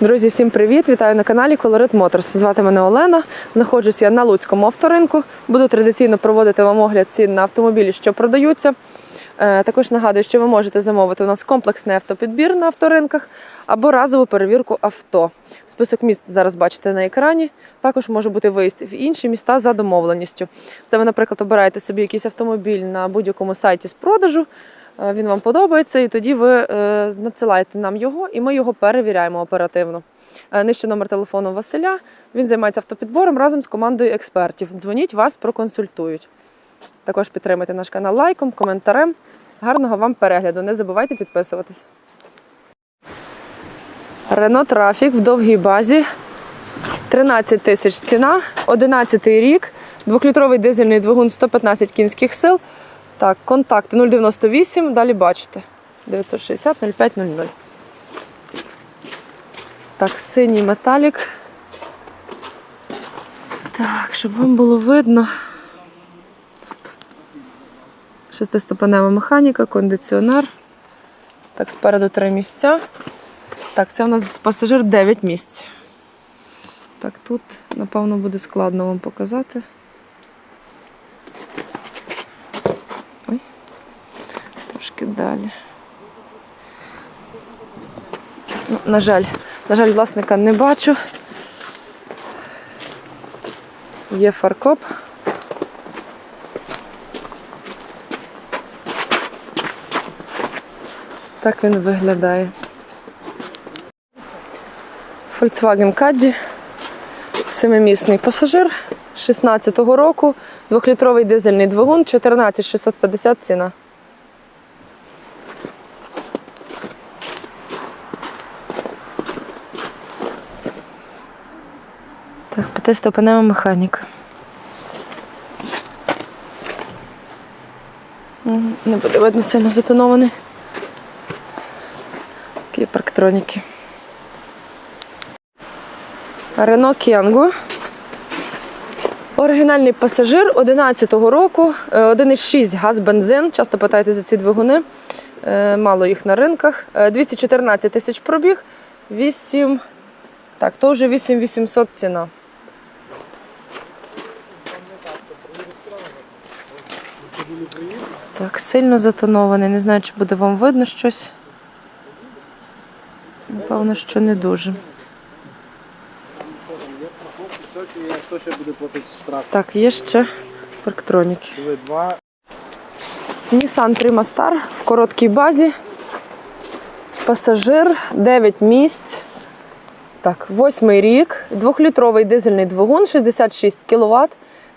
Друзі, всім привіт! Вітаю на каналі Colorit Motors. Звати мене Олена. Знаходжусь я на Луцькому авторинку. Буду традиційно проводити вам огляд цін на автомобілі, що продаються. Е, Також нагадую, що ви можете замовити у нас комплексний автопідбір на авторинках або разову перевірку авто. Список міст зараз бачите на екрані. Також може бути виїзд в інші міста за домовленістю. Це ви, наприклад, обираєте собі якийсь автомобіль на будь-якому сайті з продажу. Е, Він вам подобається, і тоді ви е, надсилаєте нам його, і ми його перевіряємо оперативно. Е, Нижче номер телефону Василя. Він займається автопідбором разом з командою експертів. Дзвоніть, вас проконсультують. Також підтримайте наш канал лайком, коментарем. Гарного вам перегляду. Не забувайте підписуватись. Рено Трафік в довгій базі. 13 тисяч ціна, 11 рік, двохлітровий дизельний двигун 115 кінських сил. Так, контакти 098, далі бачите. 960 0500. Так, синій металік. Так, щоб вам було видно. Шестиступенева механіка, кондиціонер. Так, спереду три місця. Так, це у нас пасажир 9 місць. Так, тут, напевно, буде складно вам показати. Трошки далі. Ну, на жаль, на жаль, власника не бачу. Є фаркоп. Так він виглядає. Volkswagen Caddy. Семимісний пасажир 16-го року, двохлітровий дизельний двигун, 14650 ціна. Так, п'ятиступенева механіка. Не буде видно сильно затонований. Такі парктроніки. Рено Кенго. Оригінальний пасажир 11-го року, е, 1,6 газ бензин. Часто питаєте за ці двигуни. Е, Мало їх на ринках. Е, 214 тисяч пробіг, 8. Так, то вже 8800 ціна. Так, сильно затонований. Не знаю, чи буде вам видно щось. Напевно, що не дуже. Так, є ще парктроніки. Nissan Prima в короткій базі. Пасажир 9 місць. Так, восьмий рік. Двохлітровий дизельний двигун, 66 кВт,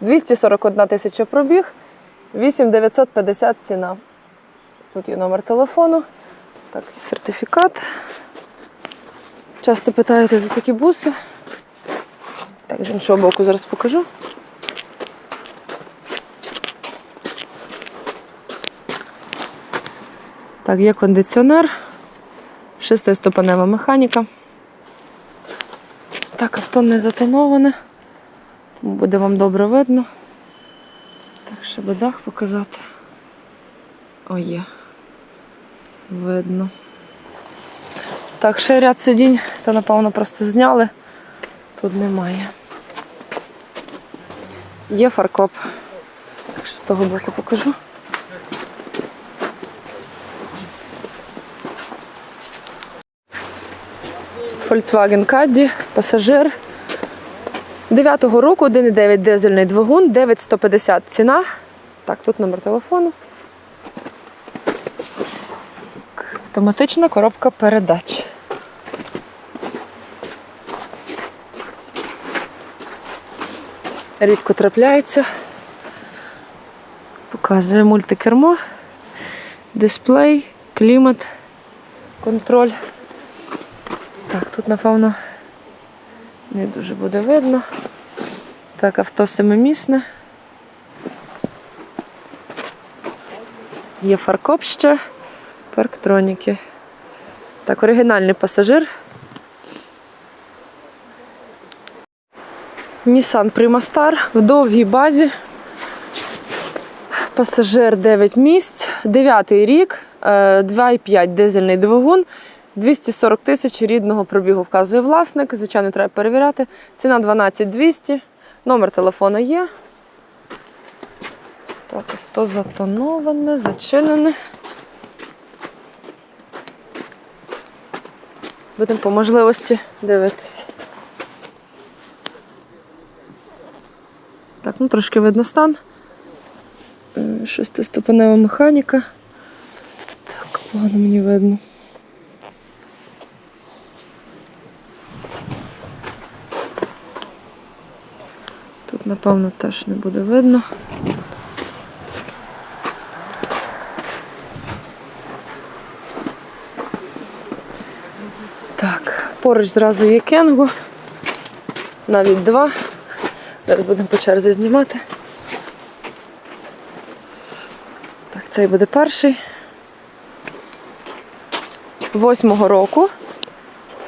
241 тисяча пробіг, 8950 ціна. Тут є номер телефону. Так, і сертифікат. Часто питаєте за такі буси. Так, з іншого боку зараз покажу. Так, є кондиціонер, шестиступенева механіка. Так, авто не затоноване, тому буде вам добре видно. Щоб дах показати. О, є. Видно. Так, ще ряд сидінь, та напевно просто зняли. Тут немає. Є фаркоп. Так, що з того боку покажу. Volkswagen Caddy, пасажир. 9-го року 1,9 дизельний двигун, 9150 ціна. Так, тут номер телефону. Автоматична коробка передач. Рідко трапляється. Показує мультикермо, дисплей, клімат, контроль. Так, тут, напевно, не дуже буде видно. Так, авто семимісне. Є фаркоп ще, парктроніки. Так, оригінальний пасажир. Nissan Prima в довгій базі. Пасажир 9 місць, 9 рік, е, 2,5 дизельний двигун, 240 тисяч рідного пробігу вказує власник. Звичайно, треба перевіряти. Ціна 12 200. Номер телефона є. Так, авто затоноване, зачинене. Будемо по можливості дивитися. Так, ну трошки видно стан. Шестиступенева механіка. Так, погано мені видно. Тут, напевно, теж не буде видно. Так, поруч зразу є кенгу. Навіть два. Зараз будемо по черзі знімати. Так, цей буде перший. Восьмого року.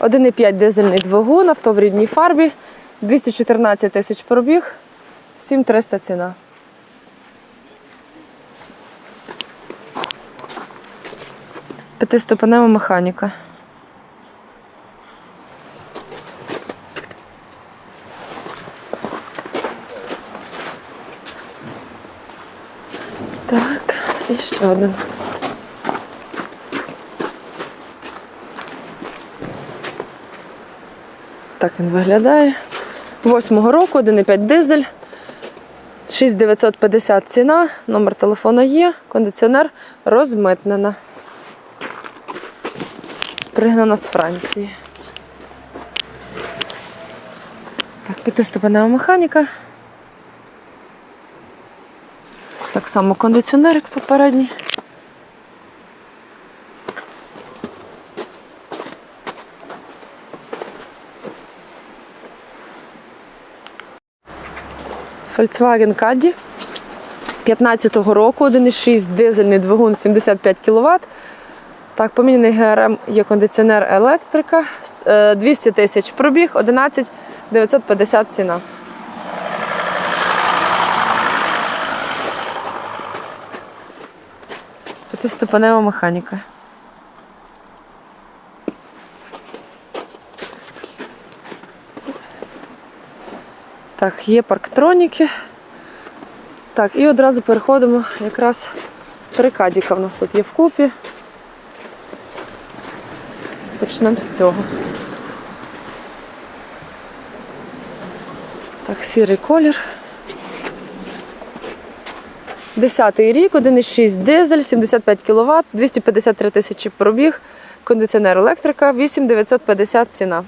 1,5 дизельний двигун, авто в рідній фарбі, 214 тисяч пробіг, 7300 ціна. П'ятиступенева механіка. Так, і ще один. Так він виглядає. Восьмого року, 1,5 дизель. 6950 ціна, номер телефона є, кондиціонер розмитнена. Пригнана з Франції. Так, п'ятиступенева механіка. Так само кондиціонер, як попередній. Volkswagen Caddy 15-го року, 1,6 дизельний двигун 75 кВт. Так, поміняний ГРМ є кондиціонер електрика. Е, 200 тисяч пробіг, 11 950 ціна. П'ятиступенева механіка. Так, є парктроніки. Так, і одразу переходимо якраз три кадіка в нас тут є вкупі. Почнемо з цього. Так, сірий колір. Десятий рік, 1,6 дизель, 75 кВт, 253 тисячі пробіг, кондиціонер електрика, 8950 ціна.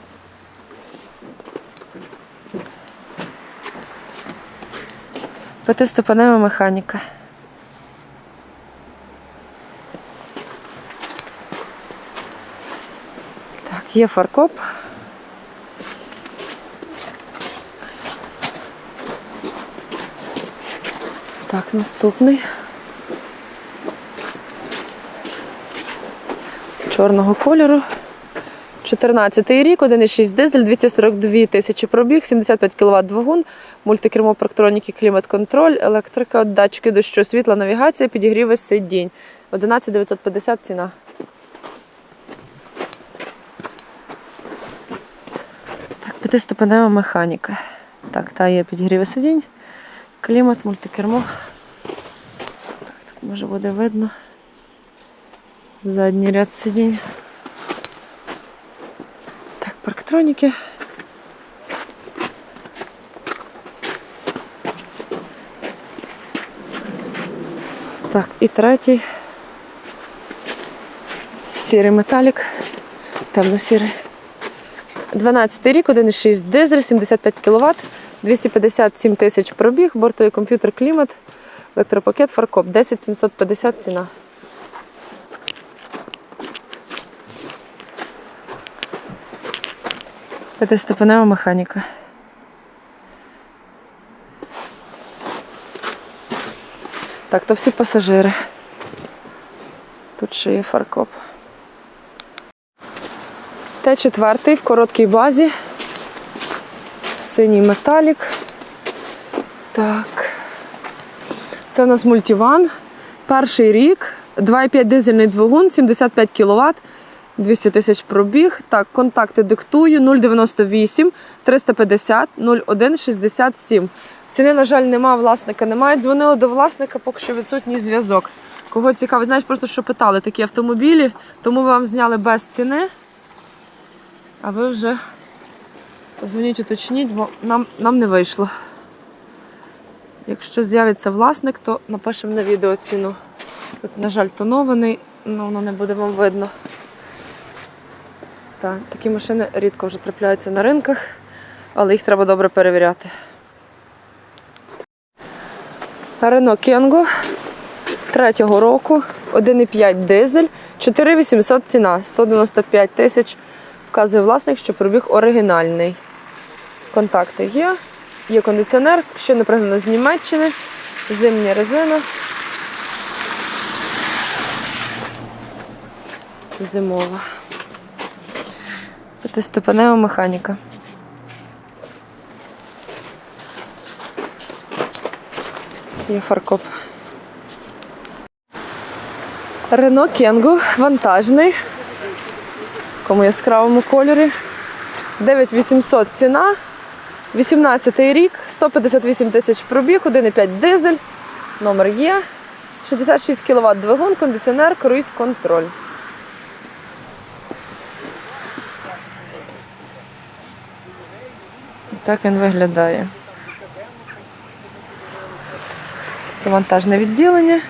П'ятиступенева механіка. Так, є фаркоп. Так, наступний. Чорного кольору. 14 рік, 1,6 дизель, 242 тисячі пробіг, 75 кВт двигун, мультикермо парктроніки, клімат-контроль, електрика, датчики дощу, світла, навігація, підігріви сидінь. 11 950 ціна. Так, п'ятиступенева механіка. Так, та є підігріви сидінь, клімат, мультикермо. Так, тут може буде видно. Задній ряд сидінь. Так, парктроніки. Так, і третій. Сірий металік. Темно-сірий. 12 рік, 1,6 дизель, 75 кВт, 257 тисяч пробіг, бортовий комп'ютер клімат, електропакет, фаркоп, 10 750 ціна. П'ятиступенева механіка. Так, то всі пасажири. Тут ще є фаркоп. Т4 в короткій базі. Синій металік. Так. Це у нас мультиван. Перший рік. 2,5 дизельний двигун, 75 кВт, 200 тисяч пробіг. Так, контакти диктую 098 350 01 67. Ціни, на жаль, нема, власника немає. Дзвонили до власника, поки що відсутній зв'язок. Кого цікаво, знаєш, просто що питали такі автомобілі, тому ми вам зняли без ціни. А ви вже подзвоніть, уточніть, бо нам, нам не вийшло. Якщо з'явиться власник, то напишемо на відео ціну. Тут, на жаль, тонований, але воно не буде вам видно. Так, такі машини рідко вже трапляються на ринках, але їх треба добре перевіряти. Рено Кенго третього року, 1,5 дизель, 4800 ціна, 195 тисяч. Вказує власник, що пробіг оригінальний. Контакти є, є кондиціонер, що не пригнано з Німеччини, зимня резина. Зимова. П'ятиступенева механіка. Є фаркоп. Рено Кенгу вантажний. В такому яскравому кольорі. 9800 ціна. 18 рік, 158 тисяч пробіг, 1,5 дизель. Номер є. 66 кВт двигун, кондиціонер, круїз контроль. Так він виглядає. Вантажне відділення.